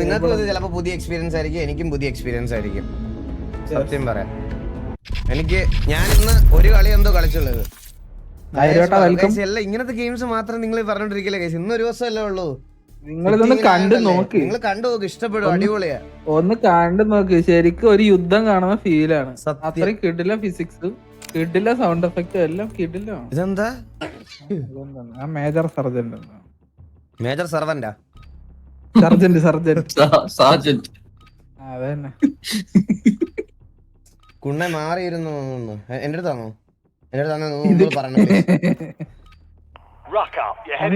നിങ്ങൾക്കും ചിലപ്പോ പുതിയ എക്സ്പീരിയൻസ് ആയിരിക്കും എനിക്കും പുതിയ എക്സ്പീരിയൻസ് ആയിരിക്കും. സത്യം പറയാം. എനിക്ക് ഞാൻ ഇന്ന് ഒരു കളി എന്തോ കളിച്ചുള്ളത് ഇങ്ങനത്തെ ഗെയിംസ് മാത്രം നിങ്ങൾ പറഞ്ഞോണ്ടിരിക്കില്ല ഗൈസ് ഇന്ന് ഒരു ദിവസമല്ലേ ഉള്ളൂ. നിങ്ങൾ ഇതൊന്ന് കണ്ടു നോക്ക്. നിങ്ങൾ കണ്ടു നോക്ക് ഇഷ്ടപ്പെടും അടിപൊളിയാ. ഒന്ന് കണ്ടു നോക്ക്. ശരിക്കും ഒരു യുദ്ധം കാണുന്ന ഫീലാണ്. അത്രയും കിടില ഫിസിക്സ് കിടില സൗണ്ട് എഫക്റ്റും എല്ലാം കിടില ഇതെന്താ? ആ മേജർ സർജന്റ് മേജർ സർവന്റാ സർജന്റ് സർജന്റ് കുണ്ണെ മാറിയിരുന്നു എന്റെ അടുത്താണോ? എന്റെ അടുത്താണോ പറഞ്ഞു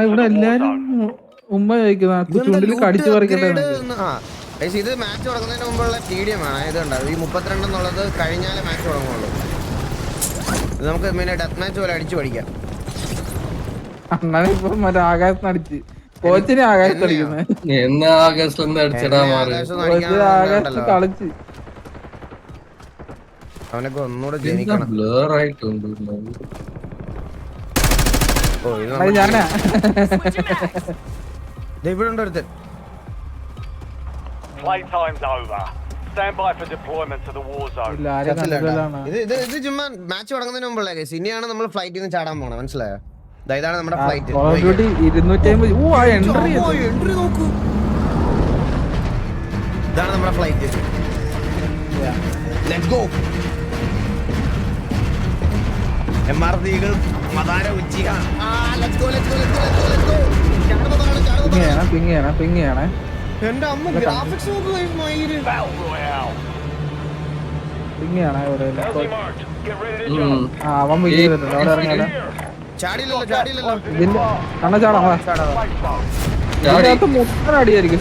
ഇവിടെ എല്ലാരും zone. ഉമ്മ ചോദിക്കുന്ന. കടിച്ചു പറിക്കട്ടെ ഇത് മാച്ച് തുടങ്ങുന്നതിന് മുമ്പുള്ള സ്റ്റേഡിയം ആണ്. ഇത് കണ്ടോ? ഈ മുപ്പത്തിരണ്ട് എന്നുള്ളത് കഴിഞ്ഞാലേ മാച്ച് തുടങ്ങുള്ളൂ. നമുക്ക് പിന്നെ ഡെത്ത് മാച്ച് പോലെ അടിച്ചു പഠിക്കാം. അണ്ണനെ ഇപ്പൊ മറ്റേ ആകാശത്ത് അടിച്ച് കോച്ചിനെ ആകാശത്ത് അടിക്കുന്നത് എന്നാ ആകാശം ഒന്ന് അടിച്ചടാ മാറി. ആകാശത്ത് ഉണ്ടല്ലോ. കളിച്ച്. അവനൊക്കെ ഒന്നുകൂടെ ജനിക്കണം. ബ്ലർ ആയിട്ടുണ്ട്. ഓ ഇത് അത് ഞാനാ. ദേ ഇവിടെ ഉണ്ട് ഒരുത്തൻ. Playtime's over. Stand by for deployment to the war zone. ഇല്ല ആരും ചത്തില്ല കേട്ടോ. കണ്ടില്ലാണ് ഇത് ഇത് ഇത് ചുമ്മാ മാച്ച് തുടങ്ങുന്നതിന് മുമ്പുള്ള കേസ് ഇനിയാണ് നമ്മൾ ഫ്ലൈറ്റിൽ നിന്ന് ചാടാൻ പോണത്. മനസ്സിലായോ? ഇതാണ് നമ്മുടെ ഫ്ലൈറ്റ് എൻട്രി നോക്കൂ. ഇതാണ് നമ്മുടെ flight let's go M R ദികൾ മദാര ഉച്ചിക എന്റെ അമ്മ ഗ്രാഫിക്സ് നോക്കുക മയിൽ Battle Royale. പിങ് ചെയ്യണേ ഇവിടെ ഇല്ല. Healthy marked. Get ready to jump. ആ അവൻ ചെയ്തിട്ടുണ്ട് അവിടെ ഇറങ്ങിയാലോ? ഇതിന്റെ കണ്ണ ചാടാ വാ. Play zone. ഇതിന്റെ അകത്ത് മൊത്തം അടിയായിരിക്കും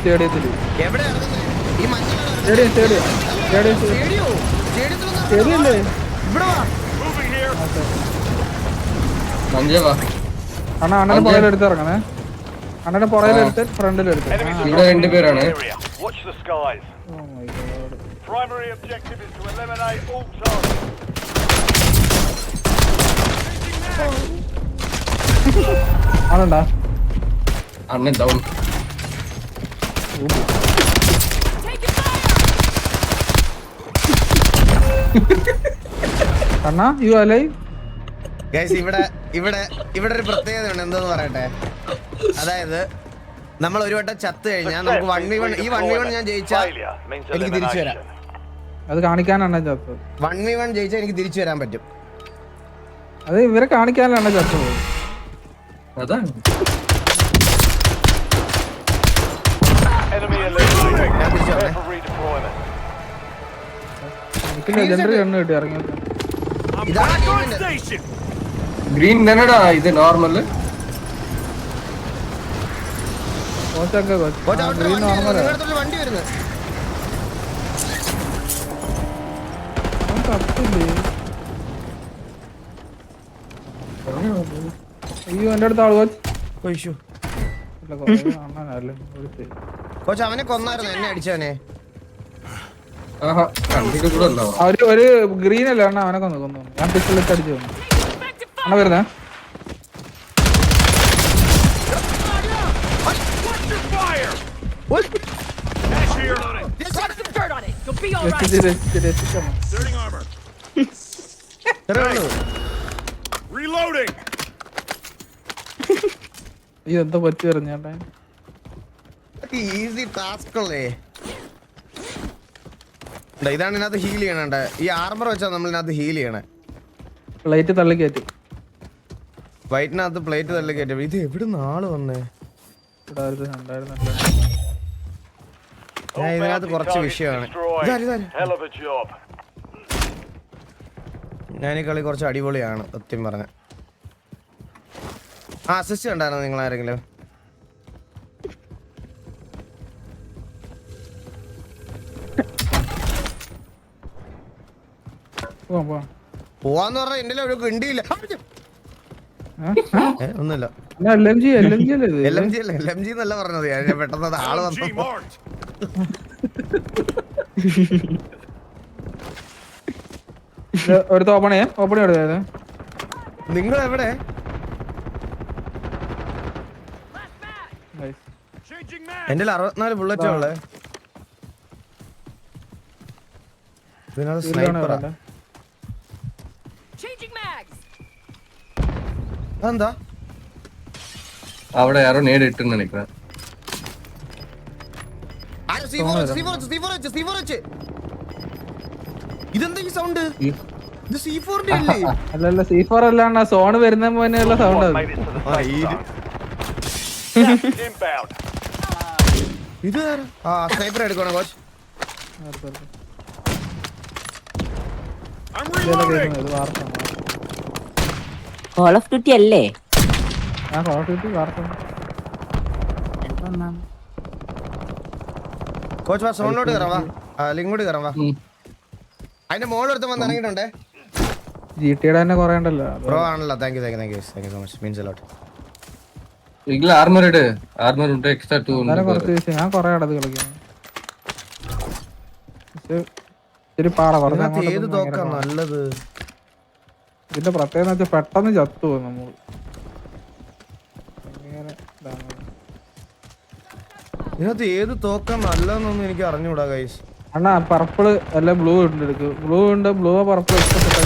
മഞ്ഞ സ്റ്റേഡിയം സ്റ്റേഡിയം. സ്റ്റേഡിയം സ്റ്റേഡിയോ. മഞ്ചവാ അണ്ണ അണ്ണന്റെ പുറകിലെടുത്ത് ഇറങ്ങണേ. അണ്ണന്റെ പുറകിലെടുത്ത് ഫ്രണ്ടിലെടുത്ത്. ഇവിടെ രണ്ടുപേരാണ്. Oh. Primary objective is to eliminate all targets. ആളുണ്ടാ Annan down Anna U അലൈ ഗൈസ് ഇവിടെ ഇവിടെ ഇവിടെ ഒരു പ്രത്യേകത ഉണ്ട് എന്തെന്ന് പറയട്ടെ? അതായത് നമ്മൾ ഒരു വട്ടം ചത്ത് കഴിഞ്ഞാൽ നമുക്ക് വൺ വി വൺ ഈ വൺ വി വൺ ഞാൻ ജയിച്ചാ എനിക്ക് തിരിച്ചു വരാം. അത് കാണിക്കാനാണ് ചത്ത് വൺ വി വൺ ജയിച്ചാൽ എനിക്ക് തിരിച്ചു വരാൻ പറ്റും. അത് ഇവരെ കാണിക്കാനാണ് ചത്തത് അതാണ്. ഗ്രീൻ തന്നെടാ ഇത് നോർമൽ കോച്ച് കോച്ച് ഗ്രീൻ നോർമലാ വണ്ടി വരുന്നു അവൻ അയ്യോ എന്റെ അടുത്ത് ആൾ കോച്ച് കോച്ച് ഒരു അവനെ കൊന്നായിരുന്നു എന്നെ അടിച്ചവനെ അവർ ഒരു ഗ്രീൻ അല്ലേ അണ്ണ? അവനെ കൊന്നു കൊന്നു ഞാൻ പിസ്റ്റളിട്ട് അടിച്ചു കൊന്നു. അണ്ണ വരുന്നേ. Reloading. അയ്യോ എന്താ പറ്റി പറഞ്ഞേട്ടാ. ഈസി ടാസ്ക് അല്ലേ? ഇതാണ് ഇതിനകത്ത് ഹീൽ ചെയ്യണേ ഈ ആർമർ വെച്ചാ നമ്മൾ ഇതിനകത്ത് ഹീൽ ചെയ്യണേ. പ്ലേറ്റ് തള്ളി കയറ്റി. വൈറ്റിനകത്ത് പ്ലേറ്റ് തള്ളി കയറ്റി. ഇത് എവിടുന്ന് ആൾ വന്നേ? ഇതിനകത്ത് കുറച്ച് വിഷയമാണ്. ഞാൻ ഈ കളി കുറച്ച് അടിപൊളിയാണ് സത്യം പറഞ്ഞ. അസിസ്റ്റ് ഉണ്ടായിരുന്നു നിങ്ങൾ ആരെങ്കിലും? പോവാം പോവാം. പോവാന്ന് പറഞ്ഞ എന്റെ ഒരു കിണ്ടിയില്ല. ഒന്നുമില്ല. L M G L M G അല്ലേ ഇത്? എൽ എം ജി അല്ല എൽ എം ജി എന്നല്ല പറഞ്ഞത്. ഞാൻ പെട്ടെന്ന് ആൾ വന്നു നിങ്ങൾ എവിടെ എന്റെ അറുപത്തിനാല് ബുള്ളറ്റ് ഉള്ളേ. എന്താ അവിടെ ആരോ സീവർ സീവർ ഇതെന്താ ഈ സൗണ്ട് ഇത് സി അല്ലേ? അല്ലല്ല ഫോർ അല്ലാണ്ട് സോൺ വരുന്ന പോലെയുള്ള സൗണ്ട് ഇത് ആ സ്നൈപ്പർ എടുക്കണം കോച്ച്? കോൾ ഓഫ് ഡ്യൂട്ടി അല്ലേ? ഇത് കോൾ ഓഫ് ഡ്യൂട്ടി ഞാൻ വാർത്ത കോച്ച് വാ സോണിലോട്ട് കയറാം വാ. ആ, ലിങ്കോട്ട് കയറാം വാ. അതിന്റെ മോളിൽ എടുത്ത് വന്ന് ഇറങ്ങിയിട്ടുണ്ടേ. ജി ടിയുടെ തന്നെ കുറേ ഉണ്ടല്ലോ. ബ്രോ ആണല്ലോ. Thank you thank you thank you thank you so much means a lot ഇല്ല ആർമർ ഇട്. ആർമർ ഉണ്ട് എക്സ്ട്രാ ടു ഉണ്ട്. കുറച്ച് ദിവസം ഞാൻ കുറേ ഇടത് കളിക്കുന്നു. ഇത്തിരി പാടാ കുറച്ച് ഏത് തോക്കാ നല്ലത്? ഇതിന്റെ പ്രത്യേകത വെച്ചാൽ പെട്ടെന്ന് ചത്തു നമ്മൾ. ഇതിനകത്ത് ഏത് തോക്കാ നല്ലതെന്നൊന്നും എനിക്ക് അറിഞ്ഞൂടാ ഗൈസ് അണ്ണാ പർപ്പിൾ അല്ല ബ്ലൂ ഉണ്ട് എടുക്കും. ബ്ലൂ ഉണ്ട് ബ്ലൂ പർപ്പിൾ ഇഷ്ടപ്പെട്ട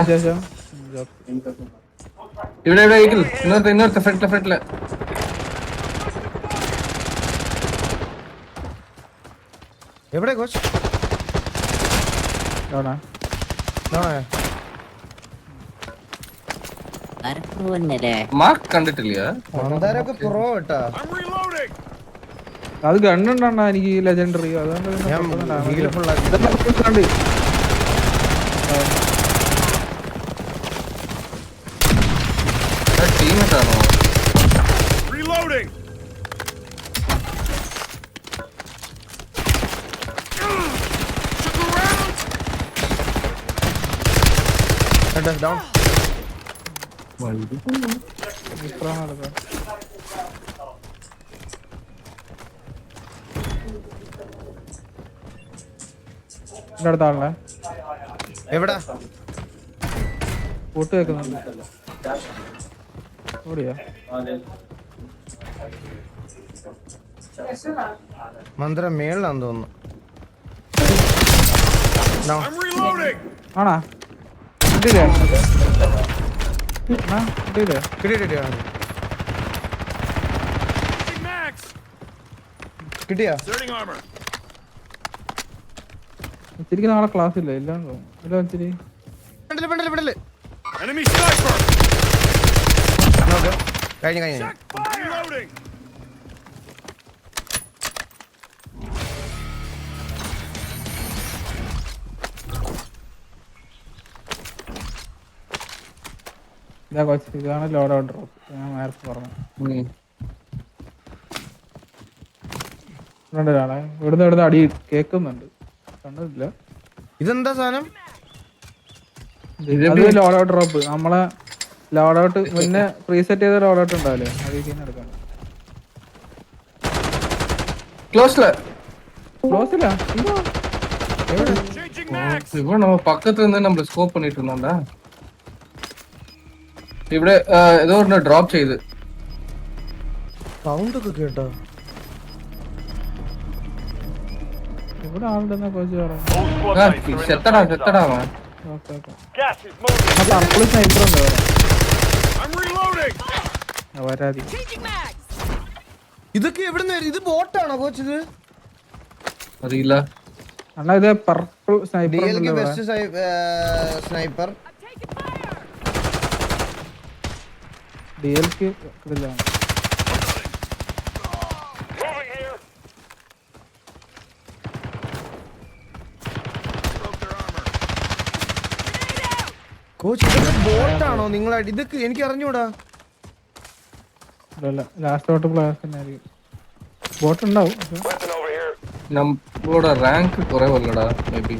വിശേഷം? ഇവിടെ ഇവിടെ ഈഗിൾ ഇന്നത്തെ ഇന്നത്തെ ഫ്രണ്ടിലെ ഫ്രണ്ടിലെ എവിടെ കോച്ച്? മാർക്ക് കണ്ടിട്ടില്ല മന്ദാരൊക്കെ പ്രോ കേട്ടാ I'm reloading. അത് ഗണ്ണുണ്ടാ എനിക്ക് ലെജൻഡറി അതുകൊണ്ട് ഡൗൺ ഇത്ര പെട്ടെന്ന് damage ഹീൽ ചെയ്യും. ഫുൾ ആക്കി ഇതെല്ലാം ഉണ്ട്. ടീമേറ്റ് ആണോ Reloading. ഡൗൺ ഇത്രയാണ് എടുക്കുക. ഇതിന്റെ അടുത്ത ആളെ എവിടെ? കൂട്ട് വെക്കുന്നുണ്ട് മന്ത്രം മന്ദിരം മേളിലാന്ന് തോന്നുന്നു. ആണാ? കിട്ടിയില്ലേ. കിട്ടിയാ. ഇച്ചിരിക്ക് നാളെ ക്ലാസ് ഇല്ല? ഇച്ചിരി കഴിഞ്ഞു കഴിഞ്ഞു. ഇതാ കൊച്ചു ഇതാണ് ലോഡ് ഔട്ട് ഡ്രോപ്പ് ഞാൻ നേരത്തെ പറഞ്ഞു. ഇവിടെ ഒരാളെ ഇവിടുന്ന് ഇവിടുന്ന് അടി കേൾക്കുന്നുണ്ട്. കണ്ടില്ല ഇതെന്താ സാധനം? ലോഡ് ഔട്ട് ഡ്രോപ്പ് നമ്മളെ ലോഡ് ഔട്ട് മുന്നേ പ്രീസെറ്റ് ചെയ്ത ലോഡ് ഔട്ട് ഉണ്ടാവില്ലേ? അത് ഇതിൽ എടുക്കണം ക്ലോസില ക്ലോസില ഇവിടെ നിന്ന് നമ്മൾ സ്കോപ്പ് ഇവിടെ ഏതോ ഡ്രോപ്പ് ചെയ്ത്. സൗണ്ട് ഒക്കെ കേട്ടോ. ഇവിടെ ആളുണ്ടെന്നാ കോച്ച് പറഞ്ഞു ചെത്തടാ ചെത്തടാ പർപ്പിൾ സ്നൈപ്പർ ഉണ്ട്. ആ, വരാതി. ഇതൊക്കെ എവിടുന്ന് ഇത് ബോട്ടാണോ കോച്ച് ഇത്? അറിയില്ല. അണ്ണാ ഇത് പർപ്പിൾ ഇവിടെ. Best sniper I'm taking coach ഇതൊക്കെ ബോട്ടാണോ നിങ്ങൾ ഇതൊക്കെ എനിക്ക് അറിഞ്ഞൂടാ. ലാസ്റ്റ് ഔട്ട് പ്ലേയേഴ്സ് തന്നെ ആയിരിക്കും. ബോട്ട് ഉണ്ടാവും റാങ്ക് കുറവല്ലടാ മേ ബി.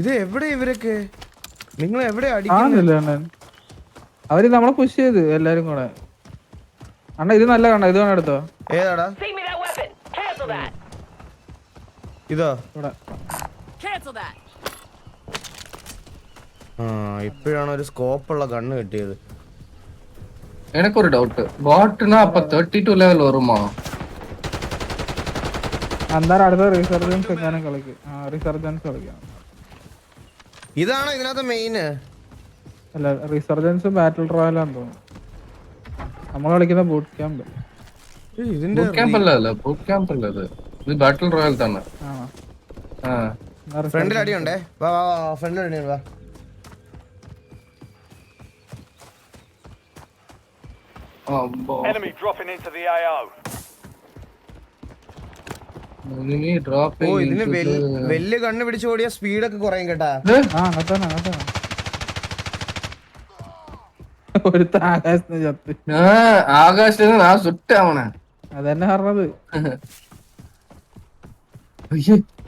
ഇത് എവിടെ ഇവരൊക്കെ? നിങ്ങൾ എവിടെ അവർ നമ്മളെ പുഷ് ചെയ്ത് എല്ലാരും കൂടെ. അണ്ണ ഇത് നല്ല കണ്ട? ഇത് വേണം എടുത്തോ? ഏതാടാ? ഇതാ. ഇവിടെ. Cancel that. ആ ഇപ്പോഴാണ് ഒരു സ്കോപ്പുള്ള ഗണ്ണ് കിട്ടിയത് எனக்கு ஒரு டவுட் பாட்னா அப்ப தேர்ட்டி டூ லெவல் வருமா അന്നേരം അടുത്ത റീസർജൻസ് എങ്ങാനും കളിക്കും ആ റീസർജൻസ് കളിക്കാം ഇതാണോ ഇതിനകത്ത് മെയിന് അല്ല റീസർജൻസ് ബാറ്റിൽ റോയലാന്ന് തോന്നുന്നു നമ്മൾ കളിക്കുന്ന ബൂട്ട് ക്യാമ്പ് ഇതിന്റെ ബൂട്ട് ക്യാമ്പ് അല്ല അല്ല ബൂട്ട് ക്യാമ്പ് അല്ല ഇത് ഇത് ബാറ്റിൽ റോയൽ തന്നെ ആണോ ആ എന്നാ ഫ്രണ്ടിൽ അടിയുണ്ടേ? വാ വാ വാ ഫ്രണ്ടിൽ അടിയുണ്ട് വാ. വല്യ Enemy dropping into the AO. Enemy ഓ ഇതിന് വലിയ കണ്ണ് പിടിച്ച് ഓടിയ സ്പീഡൊക്കെ കുറയും കേട്ടാ. ഒരു ആ ഒരുത്ത ആകാശത്തിന് ചത്ത്. അതന്നെ പറഞ്ഞത്.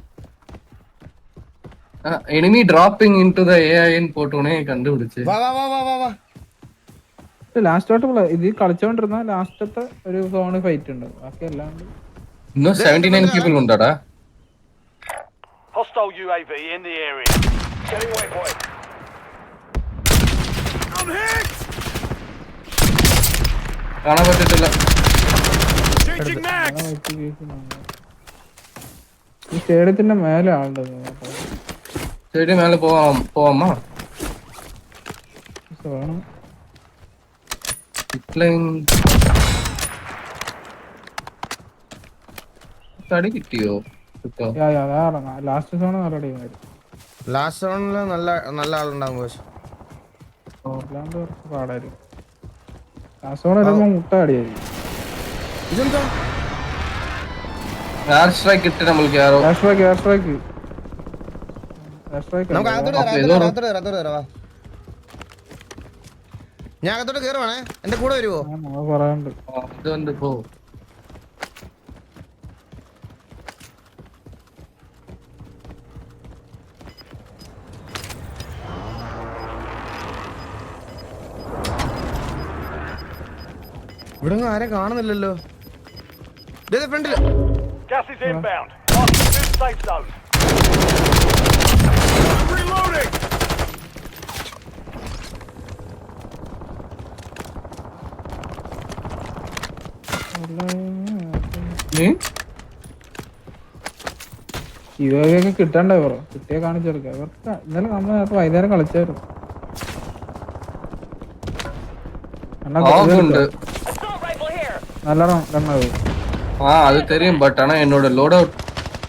Enemy dropping into the A I പോട്ടോണെ കണ്ടുപിടിച്ച്. വാ വാ വാ വാ വാ. വാ ലാസ്റ്റോട്ട് ഇത് കളിച്ചോണ്ടിരുന്ന ലാസ്റ്റത്തെ ഒരു സോൺ ഫൈറ്റ് ഉണ്ട്. ബാക്കി അല്ലാണ്ട് ഇന്ന് സെവന്റി നയൻ പീപ്പിൾ ഉണ്ടാടാ. Hostile UAV in the area. Getting waypoint. I'm hit! കാണാൻ പറ്റത്തില്ല. ഈ സ്റ്റേഡിയത്തിന്റെ മേലെ ആളുണ്ട്. ചെടി മേലെ പോവാം പോവാമ്മ തടി കിട്ടിയോ? ലാസ്റ്റ് ലാസ്റ്റ് സോണിൽ നല്ല നല്ല ആളുണ്ടാകും ലാസ്റ്റ് സോൺ നമുക്ക് അകത്തോട്ട് കയറാം. അകത്തോട്ട് കയറാം അകത്തോട്ട് കയറാം ഞാൻ അകത്തോട്ട് കയറുവാണേ. എന്റെ കൂടെ വരുവോ? വന്ന് പോ. ഇവിടെ ഒന്നും ആരെ കാണുന്നില്ലല്ലോ. ഫ്രണ്ടിൽ Gas is inbound. Marking new safe zone. I'm reloading! നീ ഇവയൊക്കെ കിട്ടണ്ടേ ബ്രോ കിട്ടിയ കാണിച്ചെടുക്കാം ഇവർക്ക് ഇന്നലെ നമ്മൾ നേരത്തെ വൈകുന്നേരം കളിച്ചായിരുന്നു അണ്ണാ ஆக் உண்டு Assault rifle here. നല്ലോണം കണ്ണത് ஆ அது தெரியும் பட் ஆனா என்னோட லோட் அவுட்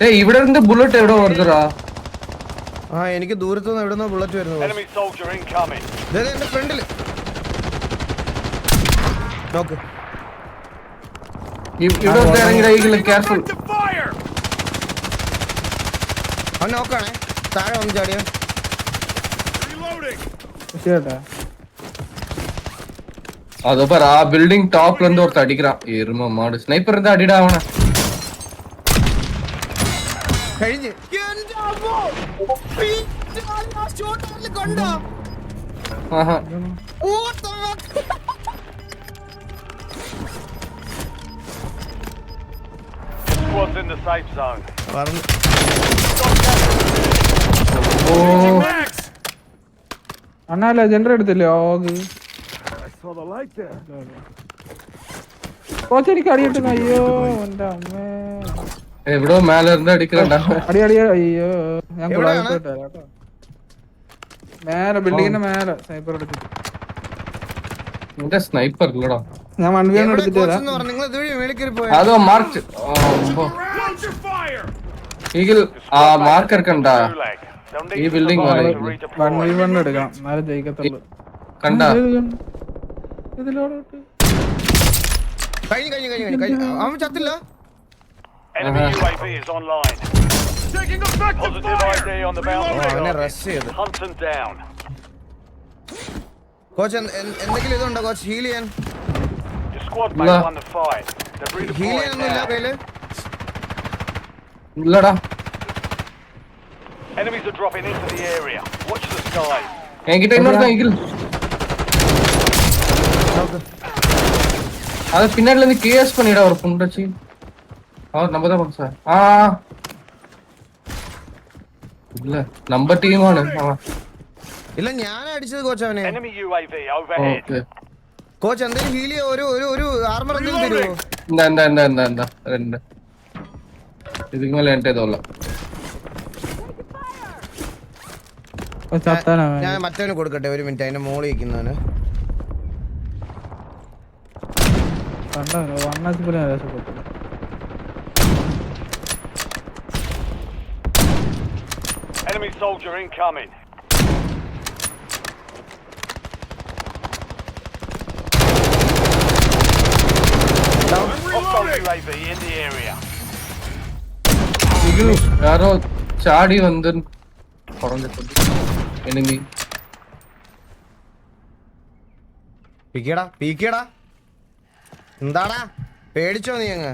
ஏய் ഇവിടെ இருந்து புல்லட் എവിടെ வருதுடா ആ എനിക്ക് ദൂരത്തുനിന്ന് എവിടെ നിന്ന് ബുള്ളറ്റ് വരുന്നു coach. Enemy soldier incoming. ദേ, ദേ, എന്റെ ഫ്രണ്ടില് നോക്ക് ഇ- ഇവിടെ ഒന്ന് ഇറങ്ങിടാ ഈഗിൾ കെയർഫുൾ To fire! അവൻ നോക്കാണേ താഴെ വന്ന് ചാടിയ Reloading! ചേട്ടാ அதோ பாரு ஆ பில்டிங் டாப்ல இருந்து ஒருத்தர் அடிக்கிறான் எரும மாடு ஸ்னைப்பர் இருந்தா அடிடா அவன കഴിഞ്ഞ് എന്റെ squad's in the safe zone. പറഞ്ഞു oh. ഓ അണ്ണാല ജനറൽ എടുത്തില്ലേ? ഓഗ് കോച്ച് എനിക്ക് അടിയിട്ടു അയ്യോ എന്റെ അമ്മേ. എവിടോ മേലറിന്റെ അടിക്കലുണ്ടാ? അടി അടി അയ്യോ ഞാൻ കുളാകത്തോട്ട് വരാം കേട്ടോ. മേലെ ബിൽഡിങ്ങിന്റെ മേലെ സൈബർ എടുത്തിട്ട്. നിന്റെ സ്നൈപ്പർ ഇല്ലടാ. ഞാൻ വൺ വി എവിടെ എടുത്തിട്ട് വരാം? അതോ മാർക്ക് ഈഗിൽ fire! ആ മാർക്ക് കണ്ട Gulag. They'll need ഈ ബിൽഡിംഗ് വൺ വി വൺ എടുക്കാം എന്നാലും ജയിക്കത്തുള്ളൂ കണ്ട ഇതിലോട്ട് കഴിഞ്ഞ് കഴിഞ്ഞ് കഴിഞ്ഞ് കഴിഞ്ഞ്. അവൻ ചത്തില്ല Enemy. UAV is online. Taking effective Positive ID on the Hunt them down. കോച്ച് എന്തെങ്കിലും ഇതുണ്ടോ കോച്ച് ഹീൽ ചെയ്യാൻ squad Nah. mate won the fight. They're heal redeploying ചെയ്യാനൊന്നും ഇല്ല now. കയ്യില് ഇല്ലടാ Enemies are dropping into the area. Watch the sky. என்கிட்ட இன்னொருத்தன் ഈഗിൾ നോക്ക് அது பின்னாடில இருந்து கேஸ் பண்ணிடா ஒரு புண்டச்சி அவர் நம்ம தான் சார் ஆ இல்ல நம்ம டீம் ആണ് അവൻ ഇല്ല ഞാൻ അടിച്ചത് കോച്ച് അവനെ Enemy UAV overhead. Okay coach എന്തെങ്കിലും ഹീൽ ഒരു ഒരു ഒരു ആർമർ എന്തെങ്കിലും തരുമോ എന്താ എന്താ എന്താ എന്താ എന്താ രണ്ട് ഇതിക്ക് മേലെ എന്റെ ഞാൻ മറ്റവന് കൊടുക്കട്ടെ ഒരു മിനിറ്റ് അതിന്റെ മോളിൽ നിൽക്കുന്നവന് Enemy soldier incoming. இது யாரோ சாடி வந்து குறைஞ்சிட்டு enemy പീക്കിയടാ പീക്കിയടാ എന്താടാ പേടിച്ചോ നീ അങ്ങ്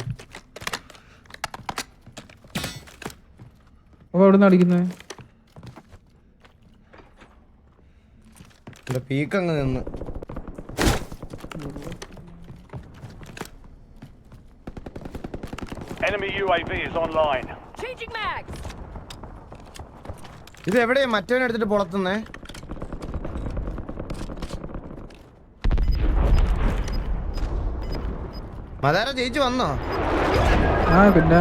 അപ്പൊ എവിടെ നിന്ന് അടിക്കുന്നത് എന്റെ പീക്ക് അങ്ങ് നിന്ന് Enemy UAV is online. Changing mags. ഇത് എവിടെയാ മറ്റവനെ എടുത്തിട്ട് പൊളത്തുന്നേ മതാര ജയിച്ചു വന്നോ ആ പിന്നെ.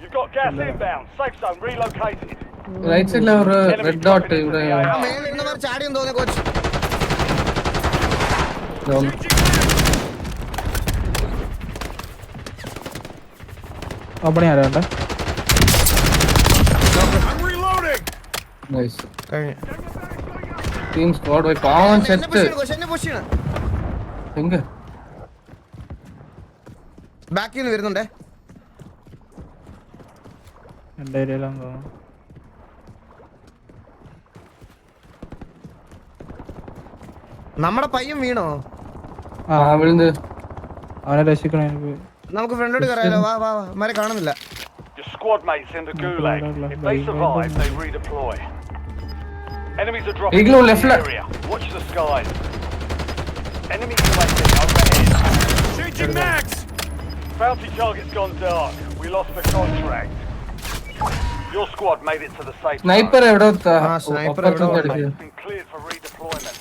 You've got gas inbound. Safe zone relocated. Right സൈഡിൽ ഒരു റെഡ് ഡോട്ട് ഇവിടെ the AR. മേലിരുന്നവർ Ne oldu? അവിടെ ആരാ നൈസ് ടീം സ്ക്വാഡ് പോയി. പാവം സെറ്റ് എങ്ക ബാക്കിൽ നിന്ന് വരുന്നുണ്ടേ. എന്റെ ഏരിയയിലാന്ന് തോന്നുന്നു. നമ്മുടെ പയ്യൻ വീണോ? അവനെ രക്ഷിക്കണേ എനിക്ക് നമുക്ക് ഫ്രണ്ടോട് കയറാലോ വാ വാ വാ മാരെ കാണുന്നില്ല Your squad mates in the gulag. If they survive, they redeploy. Enemies are dropping Igloo into left the left. area. Watch the skies. Enemy UAV overhead. Changing max. Bounty target's gone dark. We lost the contract. Your squad made it to the safe zone. Sniper എവിടെ ആ, sniper എവിടെയോ ഉണ്ട്. It's been cleared for redeployment.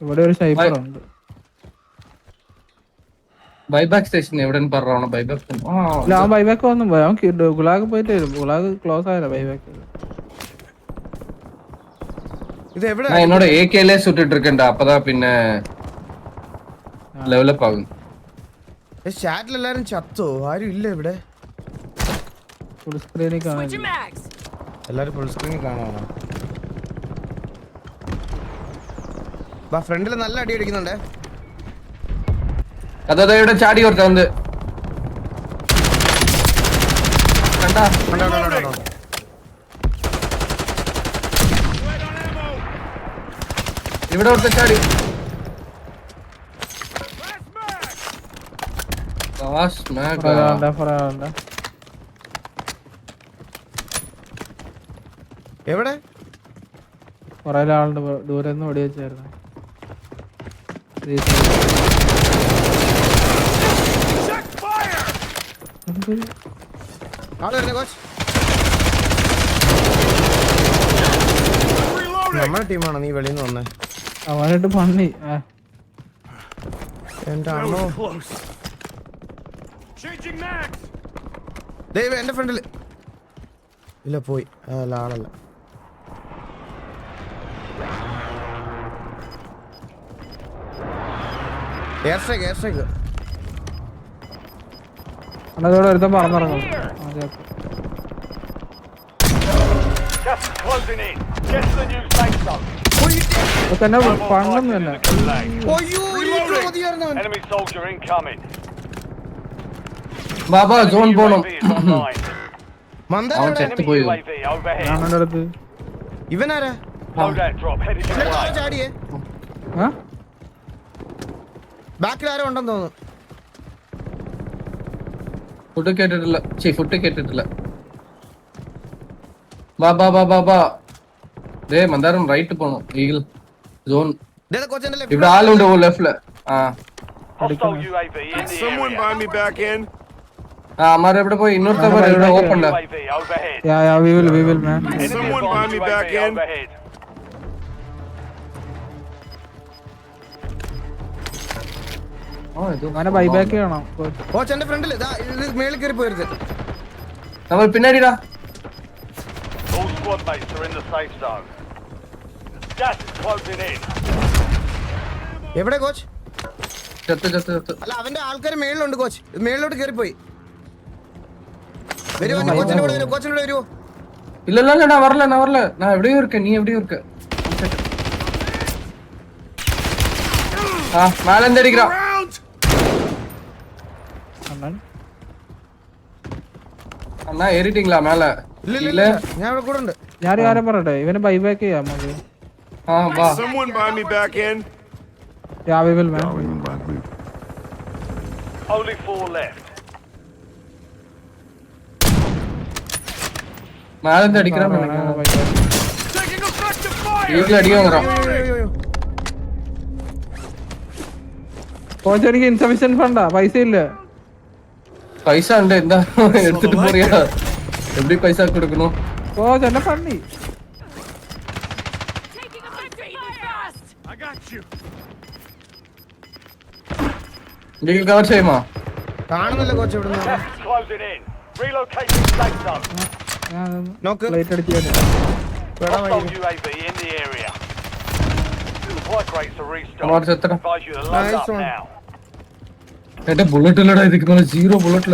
ഇവിടെ ഒരു ഷൈപ്പർ ഉണ്ട് buyback station എവിടെന്ന് പറഞ്ഞ buyback ഇല്ല അവൻ ബൈബാക്ക് വന്നു പോയി അവൻ കി- ഗുലാഗ് പോയിട്ട് വരും ഗുലാഗ് ക്ലോസ് ആയല്ലോ ബൈബാക്ക് ഇത് എവിടെ நான் என்னோட ஏகேலே சுட்டுட்டு இருக்கேன்டா அப்பதான் பின்ன லெவலப் ஆகும் ചാറ്റിൽ എല്ലാരും ചത്തോ ആരും ഇല്ല ഇവിടെ ഫുൾ സ്ക്രീനിൽ കാണാൻ Switching mags. എല്ലാരും ഫുൾ സ്ക്രീൻ കാണാണോ ഫ്രണ്ടിൽ നല്ല അടി അടിക്കുന്നുണ്ടേ. ചാടി ഓർത്ത ഇവിടെ ഓർത്ത ചാടി. എവിടെ കൊറേ ആളുണ്ട് ദൂരെ നിന്ന് ഓടി വെച്ചായിരുന്നു നമ്മുടെ ടീമാണ് നീ വെളിയിൽ നിന്ന് വന്നേ? അവനായിട്ട് ആ. എന്റെ. ദൈവം എന്റെ ഫ്രണ്ടിൽ. ഇല്ല പോയി. അല്ല ആളല്ല. എയർ സ്ട്രൈക്ക് എയർ സ്ട്രൈക്ക് അതോടെ ഒരുത്തം പറന്നിറങ്ങും തന്നെ. പണ്ടും തന്നെ ബാബാ ജോൺ പോണം. ഇവനാരാ? ബാക്കിൽ ആരോ ഉണ്ടെന്ന് തോന്നുന്നു. ഫുഡ് കേട്ടിട്ടില്ല. ചീ ഫുഡ് കേട്ടിട്ടില്ല. ബാ ബാ ബാ ബാ ബാ ദേ മന്ദാരം റൈറ്റ് പോണം ഈഗിൾ സോൺ ദേ കുറച്ചണ്ട ലെഫ്റ്റ് ഇവിടെ ആളുണ്ട് ഓ ലെഫ്റ്റിൽ ആ. Someone buy me back in. ആ അമ്മാരെ എവിടെ പോയി? ഇന്നൊരുത്ത പോലെ ഇവിടെ open yeah yeah we will we will man Someone buy me back in. അവനെ ബൈബാക്ക് ചെയ്യണം കോച്ച് എന്റെ ഫ്രണ്ടിൽ ഇതാ ഇത് മേളിൽ കയറി പോരുത് നമ്മൾ പിന്നാടിടാ All squad mates are in the safe zone. Gas is closing in. എവിടെ കോച്ച് ചത്ത് ചത്ത് ചത്ത് അല്ല അവന്റെ ആൾക്കാർ മേളിലുണ്ട് കോച്ച് മേളിലോട്ട് കയറിപ്പോയി വരുമോ കോച്ചിന്റെ കൂടെ വരുമോ കോച്ചിന്റെ കൂടെ വരുമോ இல்ல இல்ல இல்ல நான் வரல நான் வரல நான் எப்படியும் இருக்கேன் நீ எப்படியும் இருக்க ஆ மேல இருந்து அடிக்கிறான் അണ്ണൻ அண்ணா ஏறிட்டீங்களா மேல ഇല്ല ഇല്ല இல்ல ഇല്ല ഞാൻ ഇവിടെ കൂടെ ഉണ്ട് ഞാനൊരു കാര്യം പറയട്ടെ ഇവന് ബൈബാക്ക് ചെയ്യാം നമുക്ക് ஆ வா Someone buy me back in. Ya we will man Only four left. மேல இருந்து அடிக்கிறான் நினைக்கிறேன் வீட்டுல அடிக்க வந்துடும் കോച്ച് എനിക്ക് ഇൻസഫിഷ്യന്റ് ഫണ്ടാ പൈസ ഇല്ല പൈസ ഉണ്ട്. എന്താ എടുത്തിട്ട് പോറിയാ? എവിടെ പൈസ കൊടുക്കണോ? ഓ ചെന്ന പണി കാണുന്നില്ല കോച്ച് നോക്ക്. ലൈറ്റ് അടിക്കാൻ എന്റെ ബുള്ളറ്റ് അല്ലടാ ഇതിക്ക് മേലെ സീറോ ബുള്ളറ്റ്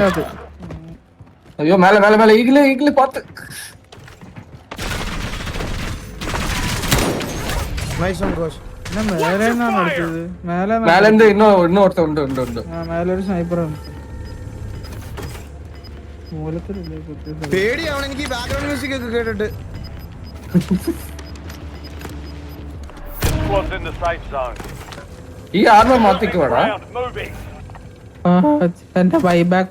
അകത്ത് അയ്യോ മേലെ മേലെ മേലെ. ഈഗിൽ ഈഗിൽ പത്ത്. ബാക്ക്ഗ്രൗണ്ട് മ്യൂസിക് ഒക്കെ കേട്ടിട്ട്. Squad's in the safe zone. ഈ ആർമ മാത്തിക്കുവാടാ moving. എന്റെ ബൈബാക്ക്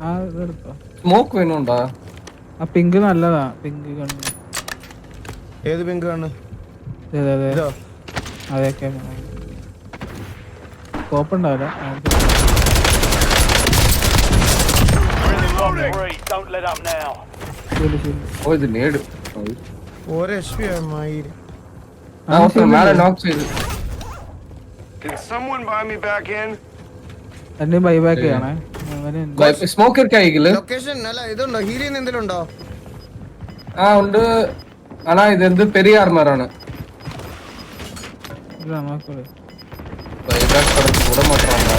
ആ ഇതെടുത്തോ സ്മോക്ക് വേണുണ്ടോ? ആ പിങ്ക് നല്ലതാ പിങ്ക് കണ്ണു. ഏത് പിങ്ക് ആണ്? അതെ അതെ ഇതോ. അതൊക്കെ സ്കോപ്പ് ഉണ്ടാവില്ല Top three. Don't let up now. ഓ ഇത് നേട് ഒരു എസ് പി ആയിരം ഒരുത്തനെ മേലെ നോക്ക് ചെയ്ത്. Can someone buy me back in? എന്നെ ബൈബാക്ക് ചെയ്യണേ. സ്മോക്ക് ഇരിക്കാ ഈഗിൽ ലൊക്കേഷൻ അല്ല ഇതുണ്ടോ? ഹീലിയൻ എന്തെങ്കിലും ഉണ്ടോ? ആ ഉണ്ട്. ആണാ ഇത് എന്ത് പെരിയ ആർമറാണ് ഇല്ല നോക്കൂ കൂടെ മാത്രമാണ്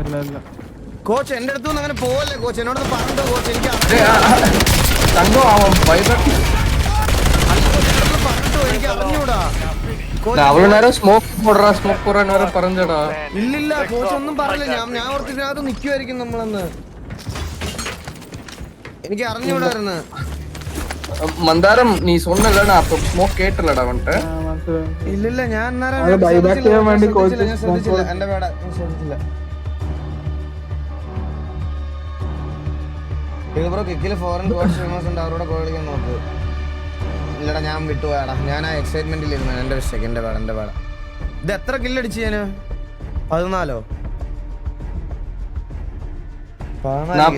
ഇല്ല ഇല്ല കോച്ച് എന്റെ അടുത്തുനിന്ന് അങ്ങനെ പോവല്ലേ കോച്ച് എന്നോട് പറഞ്ഞോ കോച്ച് എനിക്ക്. തങ്കോ ആവാം ബൈബാക്ക് എന്നോട് പറഞ്ഞിട്ടോ എനിക്ക് അറിഞ്ഞൂടാ കോച്ച് അവള് നേരം സ്മോക്ക് പോടാ സ്മോക്ക് പോടാ നേരം പറഞ്ഞടാ ഇല്ലില്ല കോച്ച് ഒന്നും പറഞ്ഞില്ല ഞാൻ ഞാൻ ഓർത്തിനകത്ത് നിക്കുമായിരിക്കും നമ്മളന്ന് എനിക്ക് അറിഞ്ഞൂടായിരുന്നു മന്ദാരം നീ சொன்னல நான் அப்ப ஸ்மோக் கேட்டலடா வந்துட்டு ആ, മനസ്സിലായി ഇല്ലില്ല ഞാൻ അന്നേരം അത് buyback ശ്രദ്ധിച്ചില്ല, ചെയ്യാൻ ഞാൻ വേണ്ടി ഞാൻ ഞാൻ ശ്രദ്ധിച്ചില്ല ബ്രോ ഫോറിൻ ഗോഡ് സ്ട്രീമേഴ്സ് ഉണ്ട്. അവരോട് കോൾ നോക്ക്. ഇല്ലടാ ഞാൻ വിട്ടുപോയാടാ. ഞാൻ ആ എക്സൈറ്റ്മെന്റിൽ ഇരുന്നു എന്റെ മിസ്റ്റേക്ക് എന്റെ പേട എന്റെ പേട. ഇത് എത്ര കില്ലടിച്ച് ഞാൻ? പതിനാലോ? நான்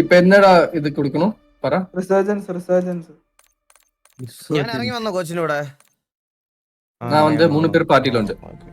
ഇപ്പൊ എന്നടാ ഇത് കൊടുക്കണു? പറ. റിസർജൻസ് റിസർജൻസ് ഞാൻ ഇറങ്ങി വന്ന കോച്ചിന്റെ കൂടെ ആ വന്ന് മൂന്ന് പേര് പാർട്ടിയിലുണ്ട്. ഓക്കേ.